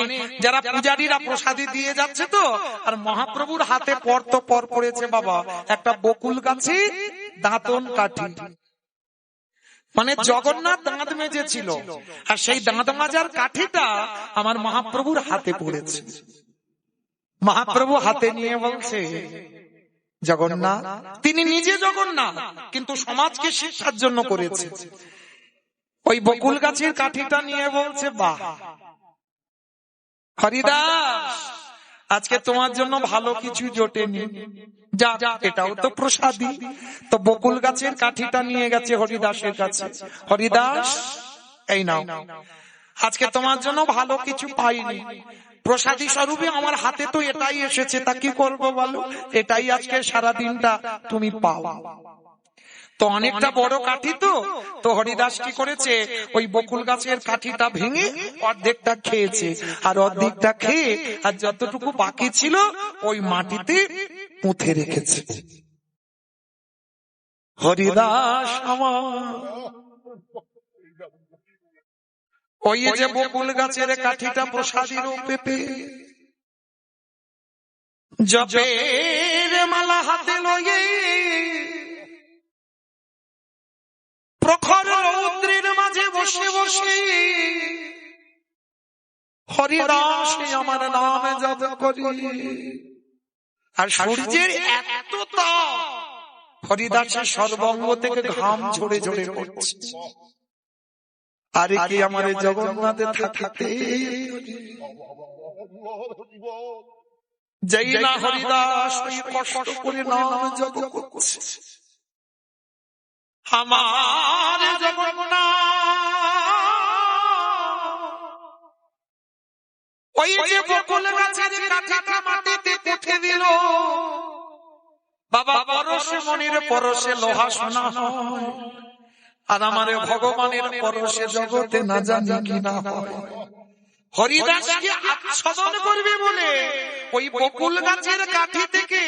মানে যারা পূজারীরা প্রসাদী দিয়ে যাচ্ছে তো, আর মহাপ্রভুর হাতে পর তো পর পড়েছে বাবা, একটা বকুল গাছে দাঁতন কাঠি। মানে জগন্নাথ দাঁত মেজেছিল, আর সেই দাঁত মাজার কাঠিটা আমার মহাপ্রভুর হাতে পড়েছে। মহাপ্রভু হাতে নিয়ে বলছে, জগন্নাথ, তিনি নিজে জগন্নাথ, কিন্তু সমাজকে শিক্ষার জন্য করেছে। ওই বকুল গাছের কাঠিটা নিয়ে বলছে, বাহ হরিদাস আজকে তোমার জন্য ভালো কিছু জোটেনি। যা এটাও তো প্রসাদী। তো বকুল গাছের কাঠিটা নিয়ে গেছে হরিদাসের কাছে। হরিদাস এই নাও। আজকে তোমার জন্য ভালো কিছু পাইনি। প্রসাদী স্বরূপে আমার হাতে তো এটাই এসেছে তা কি করব বলো? এটাই আজকে সারা দিনটা তুমি পাও। তো অনেকটা বড় কাঠি তো। তো হরিদাস কি করেছে, ওই বকুল গাছের কাঠিটা ভেঙে অর্ধেকটা খেয়েছে। আর অর্ধেকটা খেয়ে, আর যতটুকু বাকি ছিল, ওই মাটিতে পুঁথে রেখেছে। হরিদাস ওই যে বকুল গাছের কাঠিটা প্রসাদী রূপে পেয়ে, জপের মালা হাতে লয়ে প্রখর রৌদ্রের মাঝে বসে বসে হরিদাস আমার নাম জপ করি। আর সূর্যের এত তাপ, হরিদাসের সর্বঙ্গ থেকে ঘাম ঝরে ঝরে পড়ছে। আরে কি আমার জগন্নাথে থাকিতে? যেই না হরিদাস কষ্ট করে নাম জপ করছে। আমার ওই যে বকুল গাছের কাঠিটা মাটিতে পুঁতে দিল। বাবা পরশে মনির পরশে লোহা শোনা আর আমার ভগবানের পরশে জগতে না জানি কি না হয়। হরিদাসকে আচ্ছাদন করবে বলে? ওই বকুল গাছের কাঠি থেকে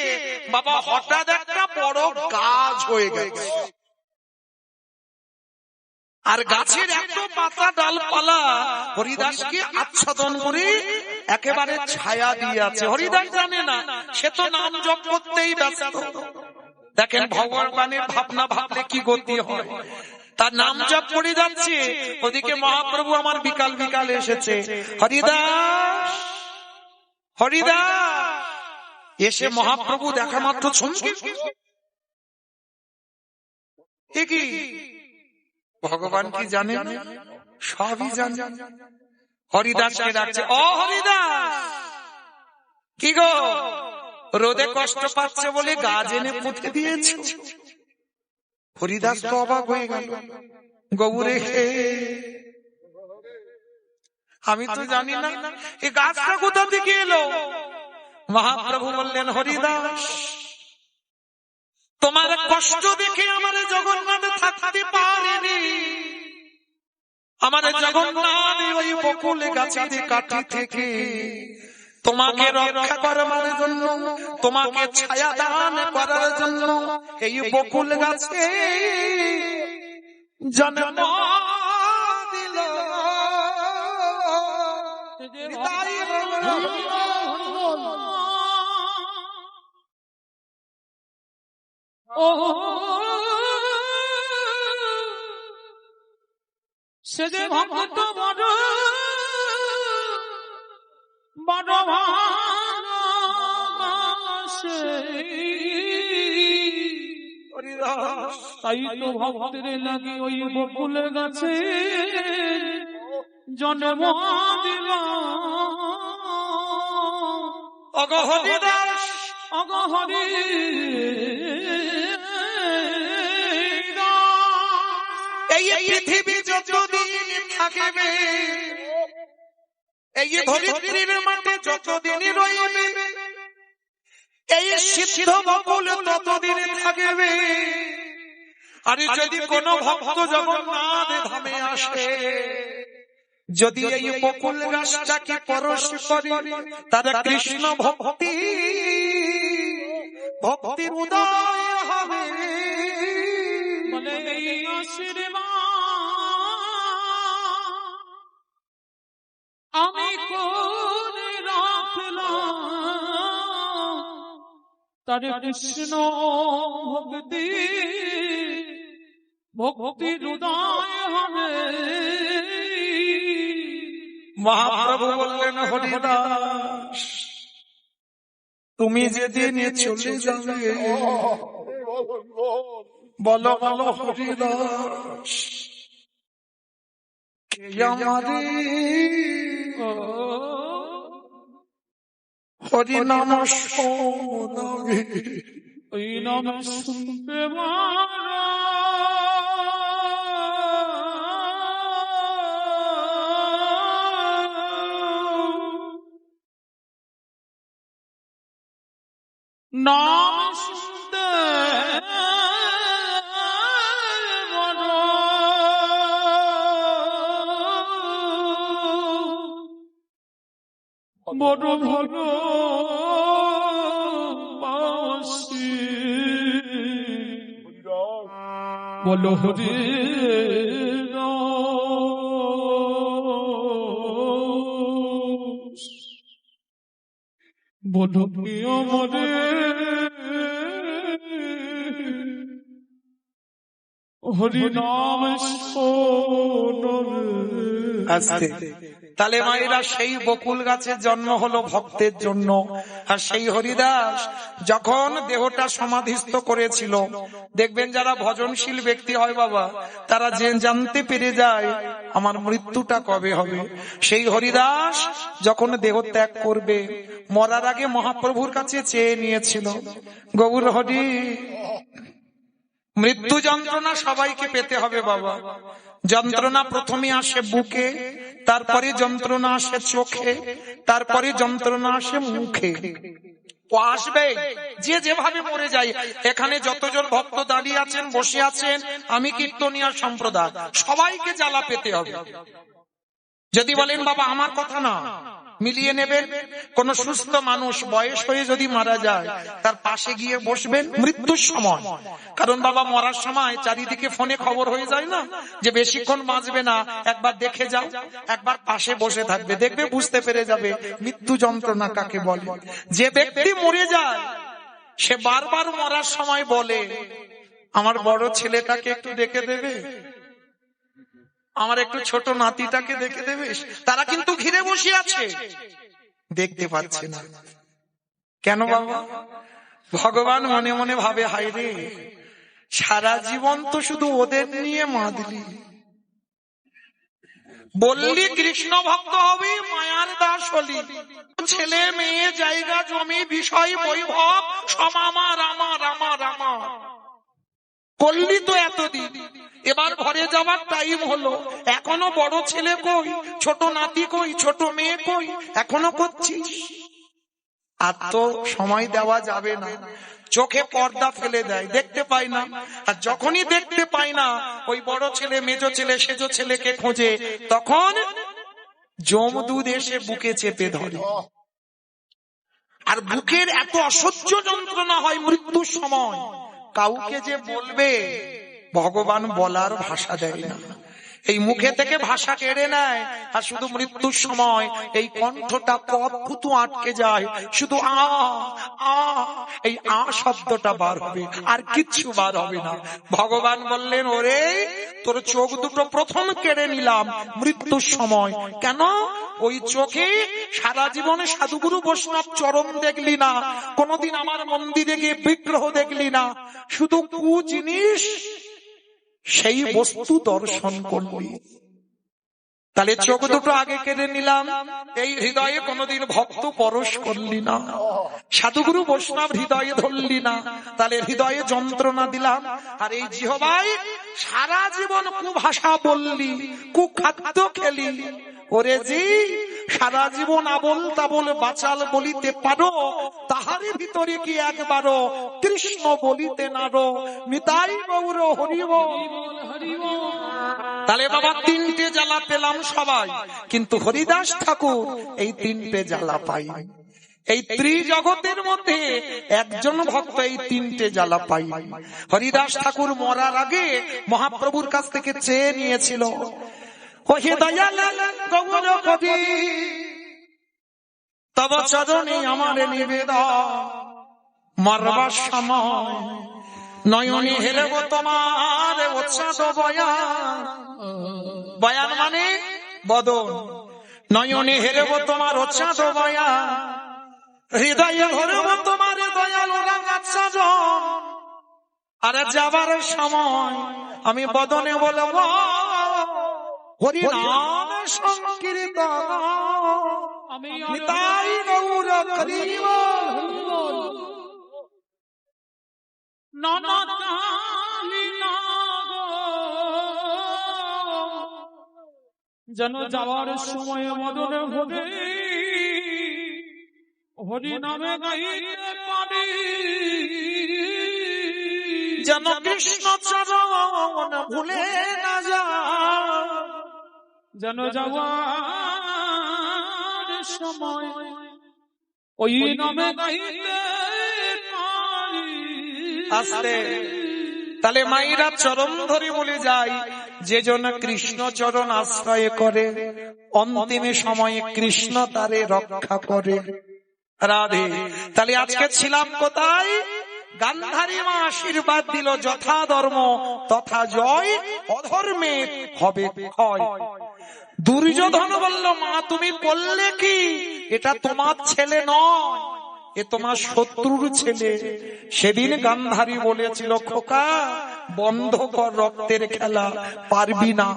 বাবা হঠাৎ একটা বড় গাছ হয়ে গেছে আর গাছের এত পাতা ডালপালা, হরিদাসকে আচ্ছাদন করে একেবারে ছায়া দিয়ে আছে হরিদাস জানে না, সে তো নাম জপ করতেই ব্যস্ত। দেখেন ভগবানের ভাবনা ভাবলে কি গতি হয়। তার নাম জপ করে যাচ্ছে, ওদিকে মহাপ্রভু আমার বিকাল বিকাল এসেছে। হরিদাস হরিদাস! এসে মহাপ্রভু দেখা মাত্র শুনছে ভগবান কি জানে সবই জানে হরিদাসকে ডাকছে ও হরিদাস! কি গো? রোদে কষ্ট পাচ্ছে বলে গাছ এনে পুঁতে দিয়েছে? হরিদাস তো অবাক হয়ে গেল। গবুরে আমি তো জানি না এই গাছটা কোথা থেকে এলো? মহাপ্রভু বললেন হরিদাস! তোমার কষ্ট দেখে আমার জগন্নাথ থাকতে পারেনি। আমার জগন্নাথ ওই বকুলে গাছের কাঠি থেকে তোমাকে রক্ষা করবার জন্য তোমাকে ছায়া দান করার জন্য এই বকুল গাছে জন্ম দিল। সে যে ভক্ত বড় বড়। তাই তো ভক্তের লাগে ওই বকুল গাছে জন্ম দিল অগহরিদাস অগহরি এই পৃথিবী যতদিন থাকবে, এই ধরিত্রীর মাঠে যতদিন রইবে, এই সিদ্ধ বকুল ততদিন থাকবে। আর যদি কোন ভক্ত জগন্নাথ ধামে আসে, যদি এই বকুল গাছটাকে পরশ করে, তারা কৃষ্ণ ভক্তি ভক্তির উদয় হবে। আমি তার কৃষ্ণ ভক্তি ভক্তির উদয় হবে। মহাপ্রভু বললেন হরিদা তুমি যেদিন চলে যাবে বলো বলো হরিদাস কে আমারে হরি নাম শোনাবে? ওই নাম শুনতে নাম বড় ভালো বলো হরে বলো প্রিয় মরে হরি তাহলে মায়েরা সেই বকুল গাছের জন্ম হলো ভক্তের জন্য। আর সেই হরিদাস যখন দেহটা সমাধিস্থ করেছিল, দেখবেন যারা ভজনশীল ব্যক্তি হয় বাবা, তারা যে জানতে পেরে যায়, আমার মৃত্যুটা কবে হবে? সেই হরিদাস যখন দেহ ত্যাগ করবে, মরার আগে মহাপ্রভুর কাছে চেয়ে নিয়েছিল, গৌর হরি মৃত্যু যন্ত্রণা সবাইকে পেতে হবে, বাবা। যন্ত্রণা প্রথমে আসে বুকে, তারপরে যন্ত্রণা আসে চোখে, তারপরে যন্ত্রণা আসে মুখে। আসবে, যে যেভাবে মরে যায়। এখানে যতজন ভক্ত দাঁড়িয়ে আছেন, বসে আছেন, আমি কীর্তনিয়া সম্প্রদায়, সবাইকে জ্বালা পেতে হবে। যদি বলেন, বাবা, আমার কথা না। মিলিয়ে নেবেন, কোন সুস্থ মানুষ বয়স হয়ে যদি মারা যায়, তার পাশে গিয়ে বসবেন মৃত্যুর সময়। কারণ বাবা মরার সময় চারিদিকে ফোনে খবর হয়ে যায় না যে বেশিক্ষণ বাঁচবে না। একবার দেখে যাও, একবার পাশে বসে থাকবে, দেখবে বুঝতে পেরে যাবে মৃত্যু যন্ত্রণা কাকে বলে। যে ব্যক্তি মরে যায়, সে বারবার মরার সময় বলে, আমার বড় ছেলেটাকে একটু ডেকে দেবে? আমার একটু ছোট নাতিটাকে দেখে দেবে তারা কিন্তু ঘিরে বসে আছে। দেখতে পাচ্ছে না। কেন বাবা? ভগবান মনে মনে ভাবে হাই রে, সারা জীবন তো শুধু ওদের নিয়ে মাদলি বললি, কৃষ্ণ ভক্ত হবে, মায়ার দাস হলি। ছেলে মেয়ে, জায়গা, জমি, বিষয়, বৈভব সব আমার আমার আমার আমার করলি তো এতদিন। এবার ঘরে যাওয়ার টাইম হলো। এখনও বড় ছেলে কই, ছোট নাতি কই, ছোট মেয়ে কই, এখনও করছিস? আর তো সময় দেওয়া যাবে না। চোখে পর্দা ফেলে দেয়, দেখতে পাই না। আর যখনই দেখতে পাই না, ওই বড় ছেলে, মেজো ছেলে, সেজো ছেলেকে খোঁজে, তখন জমদুদ এসে বুকে চেপে ধরে। আর বুকের এত অসহ্য যন্ত্রণা হয় মৃত্যুর সময়। কাউকে যে বলবে ভগবান বলার ভাষা দেয় না। এই মুখে থেকে ভাষা কেড়ে নেয়। আর শুধু মৃত্যুর সময় এই কণ্ঠটা ফুতু আটকে যায়। শুধু আ আ, এই আ শব্দটা বার হবে, আর কিচ্ছু বার হবে না। ভগবান বললেন, ওরে, তোর চোখ দুটো প্রথম কেড়ে নিলাম মৃত্যুর সময়। কেন? ওই চোখে সারা জীবনে সাধুগুরু বৈষ্ণব চরম দেখলি না। কোনদিন আমার মন্দিরে গিয়ে বিগ্রহ দেখলি না। শুধু কু জিনিস সেই বস্তু দর্শন করলি তাহলে চোখ দুটো আগে কেড়ে নিলাম। এই হৃদয়ে কোনোদিন ভক্ত পরশ করলি না। সাধুগুরু বৈষ্ণব হৃদয়ে ধরলি না। তাহলে হৃদয়ে যন্ত্রণা দিলাম। আর এই জিহবাই সারা জীবন কুভাষা বললি কুখাদ্য খেলি। ওরে জি সারা জীবন আবল তাবল বাচাল বলিতে পারো, তাহারে ভিতরে কি একবারও কৃষ্ণ বলিতে নারো? মিতাই গৌর হরিব। তাহলে বাবা, তিনটে জ্বালা পেলাম সবাই, কিন্তু হরিদাস ঠাকুর এই তিনটে জ্বালা পাই এই ত্রিজগতের মধ্যে একজন ভক্ত এই তিনটে জ্বালা পাই হরিদাস ঠাকুর মরার আগে মহাপ্রভুর কাছ থেকে চেয়ে নিয়েছিল মরবার সময় নয়নে হেরব তোমার উৎসাহ বয়ান। মানে বদন। নয়নে হেরব তোমার উৎসাহ বয়ান। হৃদয়ে আরে যাবার সময় আমি বদনে বলব হরি নাম সংকীর্তন আমি নিতাই গৌর করিব নানা যেন যাওয়ার সময় মদন হরে হরি নামে গাইতে পারি। যেন কৃষ্ণ চরণ ভুলে না যা যেন যাওয়ার সময়। ওই নামে গাইতে আস্তে। তাহলে মাইরা চরণ ধরে বলে যায় যে জন কৃষ্ণ চরণ আশ্রয় করে অন্তিমে সময়ে কৃষ্ণ তারে রক্ষা করে। রাধে তাহলে আজকে ছিলাম কোথায়? গান্ধারী মা আশীর্বাদ দিল যথা ধর্ম তথা জয় অধর্মে হবে ক্ষয়। দুর্যোধন বলল, মা, তুমি বললে কি? এটা তোমার ছেলে নয়, এ তোমার শত্রুর ছেলে। সেদিন গান্ধারী বলেছিল, খোকা, বন্ধ কর রক্তের খেলা, পারবি না।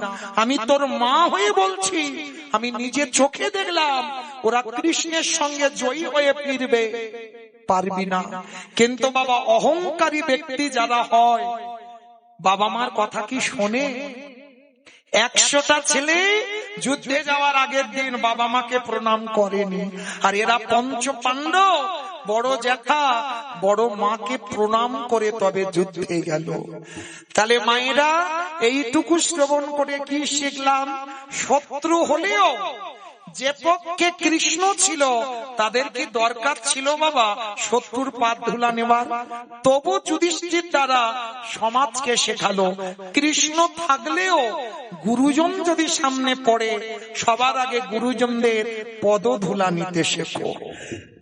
আমি তোর মা হয়ে বলছি, আমি নিজে চোখে দেখলাম, ওরা কৃষ্ণের সঙ্গে জয়ী হয়ে ফিরবে, পারবি না। কিন্তু বাবা, অহংকারী ব্যক্তি যারা হয়, বাবা মার কথা কি শোনে? একশোটা ছেলে যুদ্ধে যাওয়ার আগের দিন বাবা মাকে প্রণাম করেনি। আর এরা পঞ্চ পাণ্ডব বড় জ্যাঠা, বড় মাকে প্রণাম করে তবে যুদ্ধে গেল। তাহলে মায়েরা এইটুকু শ্রবণ করে কি শিখলাম? শত্রু হলেও যে পক্ষে কৃষ্ণ ছিল তাদের কি দরকার ছিল বাবা শত্রুর পাত ধুলা নেবার তবু যুধিষ্ঠির দ্বারা সমাজকে শেখালো, কৃষ্ণ থাকলেও গুরুজন যদি সামনে পড়ে, সবার আগে গুরুজনদের পদ ধুলা নিতে শেখো।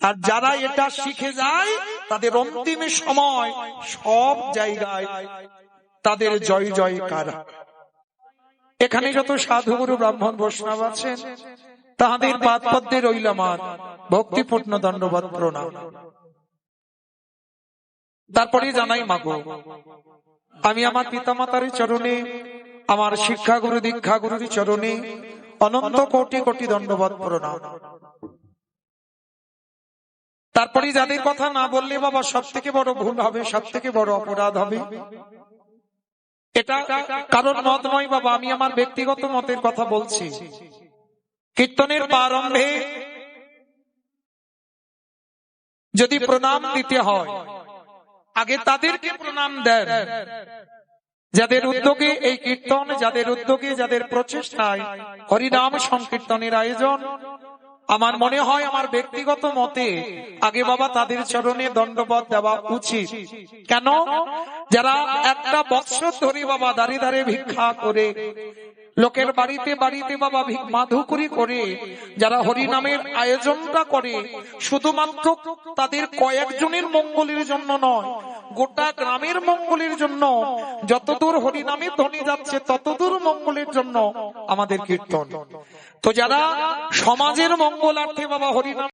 আর যারা এটা শিখে যায়, তাদের অন্তিমে সময় সব জায়গায় তাদের জয় জয় জয়কার। এখানে যত সাধুগুরু ব্রাহ্মণ বৈষ্ণব আছেন তাহাদের পাদ পদ্মে রইল আমার। ভক্তিপূর্ণ দণ্ডবাদ প্রণাম। তারপরে জানাই মাগো, আমি আমার পিতামাতার চরণে, আমার শিক্ষাগুরু, দীক্ষাগুরুর চরণে অনন্ত কোটি কোটি দণ্ডবাদ প্রণাম। তারপরে যাদের কথা না বললে বাবা সব থেকে বড় ভুল হবে সব থেকে বড় অপরাধ হবে। এটা কারণ মত নয় বাবা, আমি আমার ব্যক্তিগত মতের কথা বলছি। কীর্তনের প্রারম্ভে যদি প্রণাম দিতে হয়, আগে তাদেরকে প্রণাম দেন। যাদের উদ্যোগে এই কীর্তন, যাদের উদ্যোগে, যাদের প্রচেষ্টায় হরিনাম সংকীর্তনের আয়োজন, আমার মনে হয় আমার ব্যক্তিগত মতে আগে বাবা তাদের চরণে দণ্ডপথ দেওয়া উচিত। কেন? যারা একটা বৎসর ধরে বাবা দাঁড়িয়ে দাঁড়িয়ে ভিক্ষা করে লোকের বাড়িতে বাড়িতে বাবা মাধুকরি করে, যারা হরিনামের আয়োজনটা করে, শুধুমাত্র তাদের কয়েকজনের মঙ্গলের জন্য নয়, গোটা গ্রামের মঙ্গলের জন্য, যতদূর হরিনামের ধ্বনি যাচ্ছে, ততদূর মঙ্গলের জন্য আমাদের কীর্তন। তো যারা সমাজের মঙ্গলার্থে বাবা হরিনাম